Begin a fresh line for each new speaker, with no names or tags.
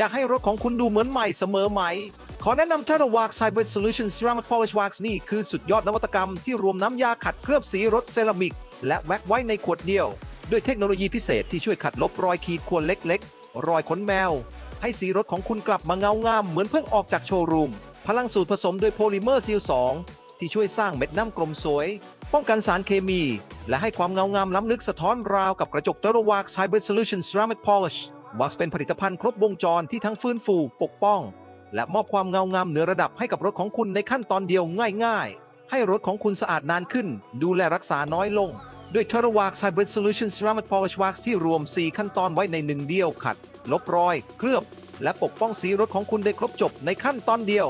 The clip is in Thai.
อยากให้รถของคุณดูเหมือนใหม่เสมอไหม ขอแนะนำ t e r a w a x Hybrid Solution Ceramic Polish Wax นี่คือสุดยอดนวัตกรรมที่รวมน้ำยาขัดเคลือบสีรถเซรามิก และแว็กไว้ในขวดเดียว ด้วยเทคโนโลยีพิเศษที่ช่วยขัดลบรอยขีดข่วนเล็กๆ รอยขนแมว ให้สีรถของคุณกลับมาเงางามเหมือนเพิ่งออกจากโชว์รูม พลังสูตรผสมโดยโพลิเมอร์ซีล2ที่ช่วยสร้างเม็ดน้ำกลมสวย ป้องกันสารเคมี และให้ความเงางามล้ำลึกสะท้อนราวกับกระจก t e r a w a x Hybrid Solution Ceramic Polish Wax เป็นผลิตภัณฑ์ครบวงจรที่ทั้งฟื้นฟู ปกป้อง และมอบความเงางามเหนือระดับให้กับรถของคุณในขั้นตอนเดียวง่าย ๆ ให้รถของคุณสะอาดนานขึ้น ดูแลรักษาน้อยลง ด้วย t e r a w a x Hybrid Solution Ceramic Polish Wax ที่รวม 4 ขั้นตอนไว้ในหนึ่งเดียวขัด ลบรอย เคลือบ และปกป้องสีรถของคุณได้ครบจบในขั้นตอนเดียว